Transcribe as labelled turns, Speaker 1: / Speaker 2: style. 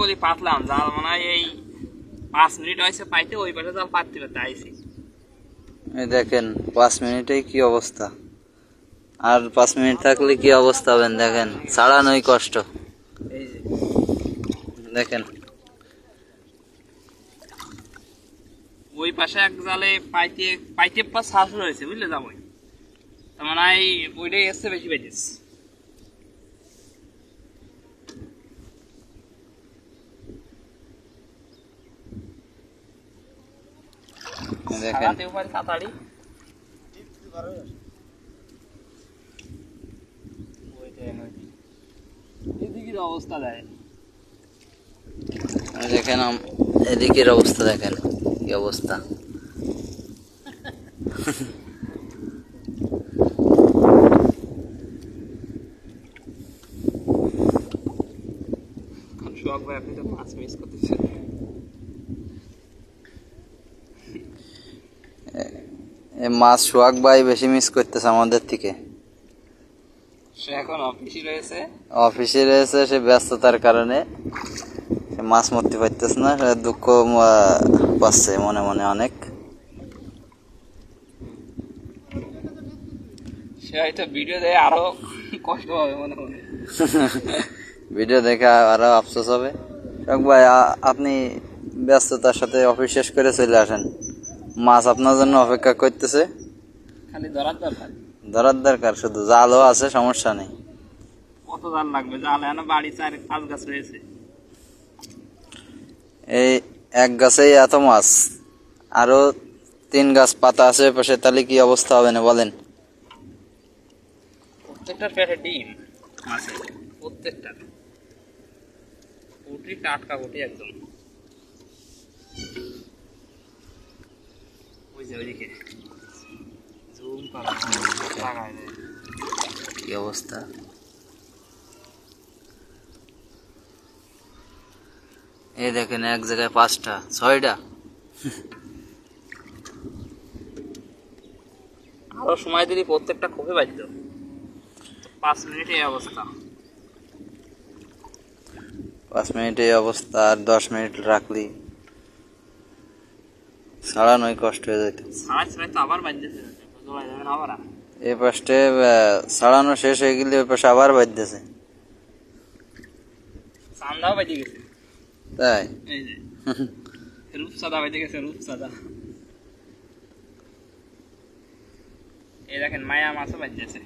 Speaker 1: বলি পাতলাম জাল মনে হয় এই পাঁচ মিনিট হয়েছে পাইতে ওই পাশে জাল পাততে পারতে আইসি
Speaker 2: দেখেন পাঁচ মিনিটেই কি অবস্থা। আর পাঁচ মিনিট থাকলে কি অবস্থা হবেন দেখেন ছাড়ানোই কষ্ট। দেখেন।
Speaker 1: ওই পাশে এক জালে পাইতে পাইতে পা শ্বাস রয়েছে বুঝলে যাব তার মানে ওইটাই এসছে বেশি পাইতেছে।
Speaker 2: দেখেন।
Speaker 1: অবস্থা দেয়
Speaker 2: দেখেন আম- এদিকের অবস্থা দেখেন কি অবস্থা।
Speaker 1: শখ ভাই আপনি তো মাছ মিস করতেছেন।
Speaker 2: মাছ সোহাগ ভাই বেশি মিস করতেছে আমাদের থেকে।
Speaker 1: সে এখন অফিসই রয়েছে।
Speaker 2: অফিসে রয়েছে সে ব্যস্ততার কারণে। সে মাছ মরতে পারতেছে না সে দুঃখ পাচ্ছে মনে মনে অনেক।
Speaker 1: সে হয়তো ভিডিও দেয় আরও কষ্ট হবে মনে মনে।
Speaker 2: ভিডিও দেখে আরও আফসোস হবে। সোহাগ ভাই আপনি ব্যস্ততার সাথে অফিস শেষ করে চলে আসেন। মাছ আপনার জন্য অপেক্ষা করতেছে।
Speaker 1: খালি ধরার দরকার?
Speaker 2: ধরার দরকার শুধু জালও আছে সমস্যা নেই।
Speaker 1: কত জাল লাগবে? জাল এনে বাড়ি চার পাঁচ গাছ রয়েছে।
Speaker 2: এই এক গাছেই এত মাছ? আরও তিন গাছ পাতা আছে পাশে তাহলে কি অবস্থা হবে না বলেন?
Speaker 1: প্রত্যেকটার পেটে ডিম মাছের প্রত্যেকটা। পুটি টাটকা পুটি একদম। যে ওইদিকে জুম করা।
Speaker 2: কি অবস্থা? এই দেখেন এক জায়গায় পাঁচটা ছয়টা।
Speaker 1: আরও সময় দিলে প্রত্যেকটা খুবই বাজত পাঁচ মিনিট এই অবস্থা।
Speaker 2: পাঁচ মিনিট এই অবস্থা আর দশ মিনিট রাখলি। ছাড়ানোই কষ্ট হয়ে যেত
Speaker 1: সাড়ে ছয় তো আবার বাজতেছে জোড়ায় আবার
Speaker 2: এই পাশে ছাড়ানো শেষ হয়ে গেলে ওই পাশে আবার বাজতেছে।
Speaker 1: চান্দাও বাজে গেছে।
Speaker 2: তাই?
Speaker 1: এই যে। রূপসাদা বাজে গেছে রূপসাদা এই দেখেন মায়া মাছও বাজতেছে।